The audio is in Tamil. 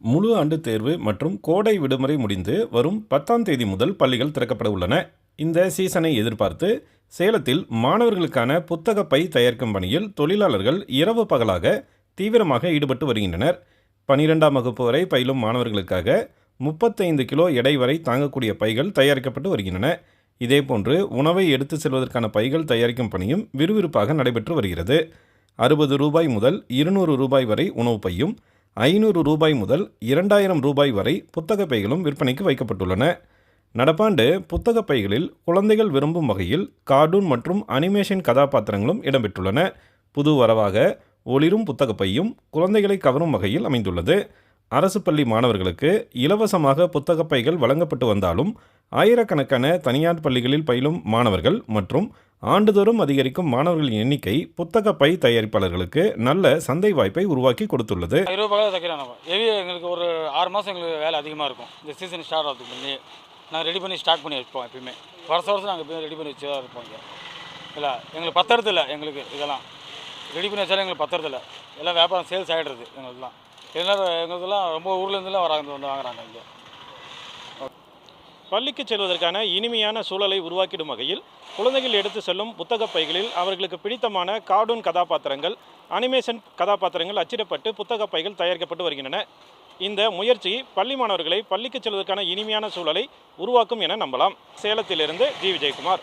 முழு ஆண்டு தேர்வு மற்றும் கோடை விடுமுறை முடிந்து வரும் பத்தாம் தேதி முதல் பள்ளிகள் திறக்கப்பட உள்ளன. இந்த சீசனை எதிர்பார்த்து சேலத்தில் மாணவர்களுக்கான புத்தக பை தயாரிக்கும் பணியில் தொழிலாளர்கள் இரவு பகலாக தீவிரமாக ஈடுபட்டு வருகின்றனர். பனிரெண்டாம் வகுப்பு வரை பயிலும் மாணவர்களுக்காக முப்பத்தைந்து கிலோ எடை வரை தாங்கக்கூடிய பைகள் தயாரிக்கப்பட்டு வருகின்றன. இதேபோன்று உணவை எடுத்து செல்வதற்கான பைகள் தயாரிக்கும் பணியும் விறுவிறுப்பாக நடைபெற்று வருகிறது. அறுபது ரூபாய் முதல் இருநூறு ரூபாய் வரை உணவு பையும் ஐநூறு ரூபாய் முதல் இரண்டாயிரம் ரூபாய் வரை புத்தக பைகளும் விற்பனைக்கு வைக்கப்பட்டுள்ளன. நடப்பாண்டு புத்தக பைகளில் குழந்தைகள் விரும்பும் வகையில் கார்ட்டூன் மற்றும் அனிமேஷன் கதாபாத்திரங்களும் இடம்பெற்றுள்ளன. புது வரவாக ஒளிரும் புத்தக பையும் குழந்தைகளை கவரும் வகையில் அமைந்துள்ளது. அரசு பள்ளி மாணவர்களுக்கு இலவசமாக புத்தக பைகள் வழங்கப்பட்டு வந்தாலும் ஆயிரக்கணக்கான தனியார் பள்ளிகளில் பயிலும் மாணவர்கள் மற்றும் ஆண்டுதோறும் அதிகரிக்கும் மாணவர்களின் எண்ணிக்கை புத்தக பை தயாரிப்பாளர்களுக்கு நல்ல சந்தை வாய்ப்பை உருவாக்கி கொடுத்துள்ளது. இருபது பக்கம் நம்ம. ஹெவி எங்களுக்கு ஒரு ஆறு மாதம் எங்களுக்கு வேலை அதிகமாக இருக்கும். இந்த சீசன் ஸ்டார்ட் ஆகிறதுக்கு முன்னே நாங்கள் ரெடி பண்ணி ஸ்டார்ட் பண்ணி வச்சுப்போம் எப்பயுமே. வருஷம் வருஷம் நாங்கள் எப்பயும் ரெடி பண்ணி வச்சு தான் இருப்போம் இங்கே. இல்லை எங்களுக்கு பத்தறது இல்லை எங்களுக்கு இதெல்லாம். ரெடி பண்ணி வச்சாலும் எங்களுக்கு பத்துறது இல்லை. எல்லாம் வியாபாரம் சேல்ஸ் ஆகிடுறது எங்களுக்குலாம் எல்லாரும் எங்களுக்குலாம் ரொம்ப ஊர்லேருந்துலாம் வராங்க வந்து வாங்குறாங்க இங்கே. பள்ளிக்கு செல்வதற்கான இனிமையான சூழலை உருவாக்கிடும் வகையில் குழந்தைகள் எடுத்து செல்லும் புத்தகப் பைகளில் அவர்களுக்கு பிடித்தமான கார்டூன் கதாபாத்திரங்கள் அனிமேஷன் கதாபாத்திரங்கள் அச்சிடப்பட்டு புத்தகப் பைகள் தயாரிக்கப்பட்டு வருகின்றன. இந்த முயற்சி பள்ளி மாணவர்களை பள்ளிக்கு செல்வதற்கான இனிமையான சூழலை உருவாக்கும் என நம்பலாம். சேலத்திலிருந்து ஜி. விஜயகுமார்.